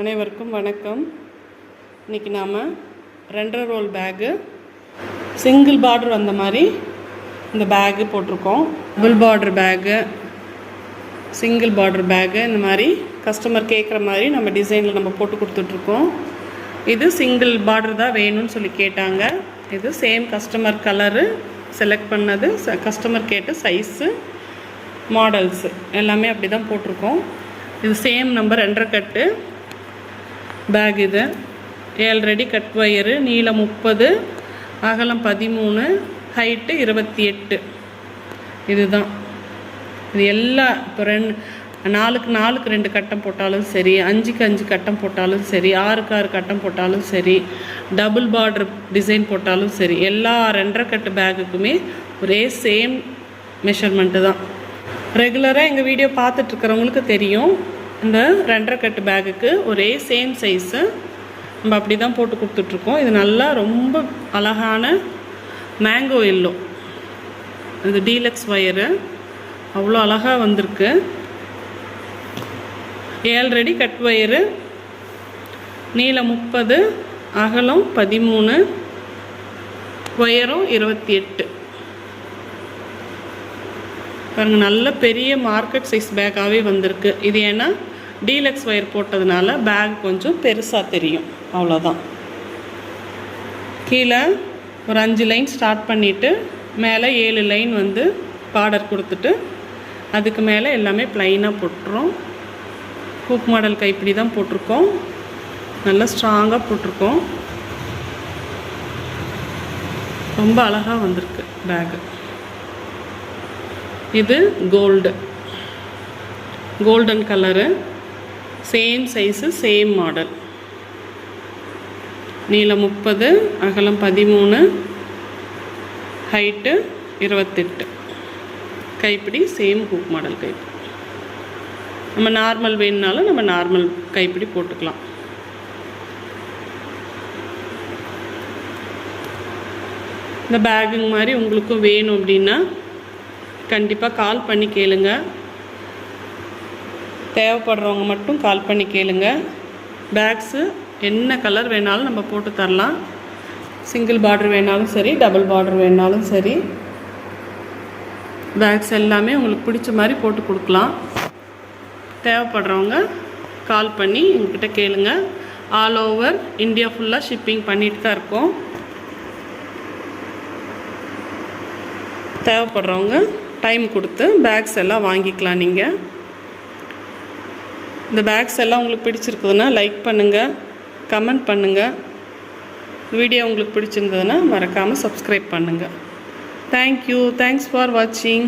அனைவருக்கும் வணக்கம். இன்றைக்கி நாம் ரெண்டரை ரோல் பேகு சிங்கிள் பார்டர் வந்த மாதிரி இந்த பேகு போட்டிருக்கோம். Double border bag single border bag இந்த மாதிரி கஸ்டமர் கேட்குற மாதிரி நம்ம டிசைனில் நம்ம போட்டு கொடுத்துட்ருக்கோம். இது சிங்கிள் பார்டர் தான் வேணும்னு சொல்லி கேட்டாங்க. இது சேம் கஸ்டமர் கலரு செலக்ட் பண்ணது கஸ்டமர் கேட்ட சைஸு மாடல்ஸு எல்லாமே அப்படி தான் போட்டிருக்கோம். இது சேம் நம்பர் ரெண்டரை கட்டு பேக் இது. ஏழ்ரெடி கட் ஒயரு நீளம் முப்பது அகலம் பதிமூணு ஹைட்டு இருபத்தி எட்டு. இதுதான். இது எல்லா இப்போ ரெண்டு நாலுக்கு நாலுக்கு ரெண்டு கட்டம் போட்டாலும் சரி அஞ்சுக்கு அஞ்சு கட்டம் போட்டாலும் சரி ஆறுக்கு ஆறு கட்டம் போட்டாலும் சரி டபுள் பார்டர் டிசைன் போட்டாலும் சரி எல்லா ரெண்டரை கட்டு பேக்குக்குமே ஒரே சேம் மெஷர்மெண்ட்டு தான். ரெகுலராக எங்கள் வீடியோ பார்த்துட்ருக்கிறவங்களுக்கு தெரியும். இந்த ரெண்டரை கட்டு பேகுக்கு ஒரே சேம் சைஸு. நம்ம அப்படி தான் போட்டு கொடுத்துட்ருக்கோம். இது நல்லா ரொம்ப அழகான மேங்கோ எல்லோ இது டீலக்ஸ் ஒயரு அவ்வளோ அழகாக வந்திருக்கு. ஏழ்ரடி கட் ஒயரு நீளம் முப்பது அகலம் பதிமூணு ஒயரும் இருபத்தி எட்டு. பாருங்கள் நல்ல பெரிய மார்க்கெட் சைஸ் பேக்காகவே வந்திருக்கு. இது ஏன்னா டீலக்ஸ் ஒயர் போட்டதுனால பேக் கொஞ்சம் பெருசாக தெரியும். அவ்வளோதான் கீழே ஒரு அஞ்சு லைன் ஸ்டார்ட் பண்ணிவிட்டு மேலே ஏழு லைன் வந்து பார்டர் கொடுத்துட்டு அதுக்கு மேலே எல்லாமே ப்ளைனாக போட்டுரும் ஹூக் மாடல் கைப்பிடி தான் போட்டிருக்கோம். நல்லா ஸ்ட்ராங்காக போட்டிருக்கோம். ரொம்ப அழகாக வந்திருக்கு பேகு இது gold golden colour same size same model நீளம் முப்பது அகலம் பதிமூணு ஹைட்டு இருபத்தெட்டு. கைப்பிடி சேம் ஹூக் மாடல் கைப்பிடி. நம்ம நார்மல் வேணுனாலும் நம்ம நார்மல் கைப்பிடி போட்டுக்கலாம். இந்த பேகுங்க மாதிரி உங்களுக்கும் வேணும் அப்படின்னா கண்டிப்பாக கால் பண்ணி கேளுங்க. தேவைப்படுறவங்க மட்டும் கால் பண்ணி கேளுங்க. பேக்ஸு என்ன கலர் வேணாலும் நம்ம போட்டு தரலாம். சிங்கிள் பார்டர் வேணாலும் சரி டபுள் பார்டர் வேணாலும் சரி. பேக்ஸ் எல்லாமே உங்களுக்கு பிடிச்ச மாதிரி போட்டு கொடுக்கலாம். தேவைப்படுறவங்க கால் பண்ணி எங்ககிட்ட கேளுங்க. ஆல் ஓவர் இந்தியா ஃபுல்லாக ஷிப்பிங் பண்ணிட்டு தான் இருக்கோம். தேவைப்படுறவங்க டைம் கொடுத்து பேக்ஸ் எல்லாம் வாங்கிக்கலாம் நீங்கள் இந்த பேக்ஸ் எல்லாம் உங்களுக்கு பிடிச்சிருக்குதுன்னா லைக் பண்ணுங்கள் கமெண்ட் பண்ணுங்கள் வீடியோ உங்களுக்கு பிடிச்சிருந்ததுன்னா மறக்காமல் சப்ஸ்கிரைப் பண்ணுங்கள் தேங்க்யூ தேங்க்ஸ் ஃபார் வாட்சிங்